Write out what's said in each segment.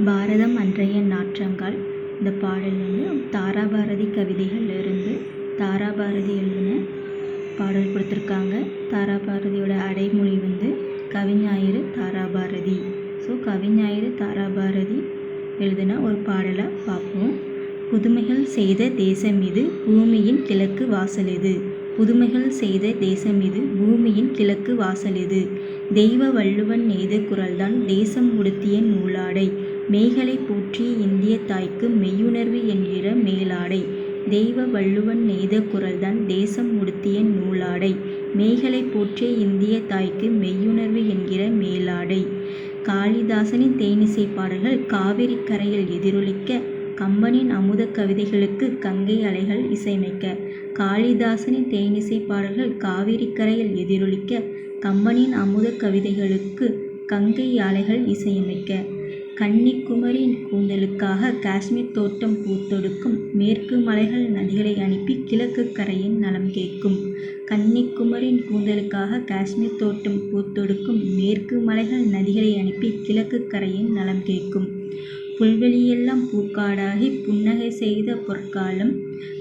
பாரதம் அன்றைய நாற்றங்கால். இந்த பாடல் வந்து தாராபாரதி கவிதைகள்லேருந்து தாராபாரதி எழுதின பாடல் கொடுத்துருக்காங்க. தாராபாரதியோட அடைமொழி வந்து கவிஞாயிறு தாராபாரதி. ஸோ கவிஞாயிறு தாராபாரதி எழுதின ஒரு பாடலை பார்ப்போம். புதுமைகள் செய்த தேசம் இது பூமியின் கிழக்கு வாசல் இது புதுமைகள் செய்த தேசம் இது பூமியின் கிழக்கு வாசல் இது தெய்வ வள்ளுவன் நெய்த குரல்தான் தேசம் உடுத்திய நூலாடை. மெய்களை போற்றி இந்திய தாய்க்கு மெய்யுணர்வு என்கிற மேலாடை. தெய்வ வள்ளுவன் நெய்த குரல்தான் தேசம் உடுத்திய நூலாடை. மெய்களை போற்றி இந்திய தாய்க்கு மெய்யுணர்வு என்கிற மேலாடை. காளிதாசனின் தேனிசை பாடல்கள் காவிரி கரையில் எதிரொலிக்க கம்பனின் அமுத கவிதைகளுக்கு கங்கை அலைகள் இசையமைக்க. காளிதாசனின் தேனிசை பாடல்கள் காவிரி கரையில் எதிரொலிக்க கம்பனின் அமுத கவிதைகளுக்கு கங்கை அலைகள் இசையமைக்க. கன்னிக்குமரியின் கூந்தலுக்காக காஷ்மீர் தோட்டம் பூத்தொடுக்கும் மேற்கு மலைகள் நதிகளை அனுப்பி கிழக்கு கரையின் நலம் கேட்கும். கன்னிக்குமரியின் கூந்தலுக்காக காஷ்மீர் தோட்டம் பூத்தொடுக்கும் மேற்கு மலைகள் நதிகளை அனுப்பி கிழக்கு கரையின் நலம் கேட்கும். புல்வெளியெல்லாம் பூக்காடாகி புன்னகை செய்த பொற்காலம்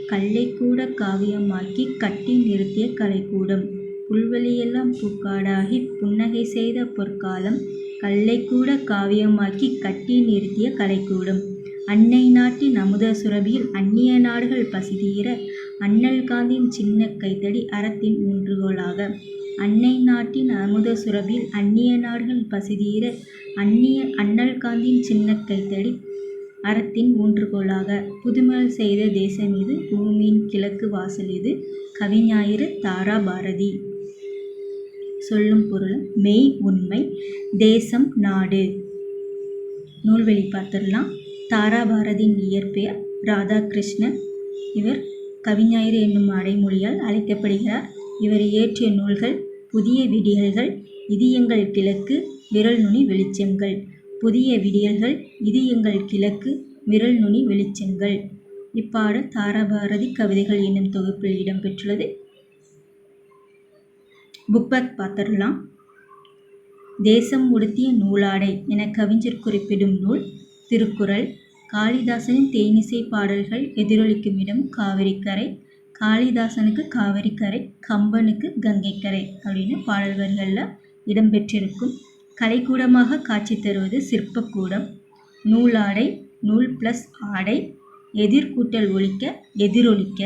கல்லைக்கூட காவியமாக்கி கட்டி நிறுத்திய கலைக்கூடம். புல்வெளியெல்லாம் பூக்காடாகி புன்னகை செய்த பொற்காலம் கல்லைக்கூட காவியமாக்கி கட்டி நிறுத்திய கலைக்கூடம் அன்னை நாட்டின் அமுத சுரபியில் அந்நிய நாடுகள் பசிதீர அண்ணல் காந்தியின் சின்ன கைத்தடி அறத்தின் ஊன்றுகோலாக. அன்னை நாட்டின் அமுத சுரபியில் அந்நிய நாடுகள் பசிதீர அந்நிய அண்ணல் காந்தியின் சின்ன கைத்தடி அறத்தின் ஊன்றுகோலாக. புதுமைகள் செய்த தேசம் இது பூமியின் கிழக்கு வாசல் இது கவிஞாயிறு தாரா பாரதி. சொல்லும் பொருள் மெய் உண்மை தேசம் நாடு. நூல்வெளி பார்த்துடலாம். தாராபாரதியின் இயற்பெயர் ராதாகிருஷ்ணன். இவர் கவிஞாயிறு என்னும் அடைமொழியால் அழைக்கப்படுகிறார். இவர் இயற்றிய நூல்கள் புதிய விடியல்கள் இது எங்கள் கிழக்கு விரல் நுனி வெளிச்சங்கள். புதிய விடியல்கள் இது எங்கள் கிழக்கு விரல் நுனி வெளிச்சங்கள். இப்பாடல் தாராபாரதி கவிதைகள் என்னும் தொகுப்பில் இடம்பெற்றுள்ளது. புக்பேக் பார்த்துடலாம் தேசம் உடுத்திய நூலாடை என கவிஞர் குறிப்பிடும் நூல் திருக்குறள் காளிதாசனின் தேனிசை பாடல்கள் எதிரொலிக்கும் இடம் காவிரிக்கரை காளிதாசனுக்கு காவிரிக்கரை கம்பனுக்கு கங்கைக்கரை அப்படின்னு பாடல் வரிகளில் இடம்பெற்றிருக்கும் கலைக்கூடமாக காட்சி தருவது சிற்பக்கூடம். நூலாடை நூல் ப்ளஸ் ஆடை எதிர்கூட்டல் ஒழிக்க எதிரொலிக்க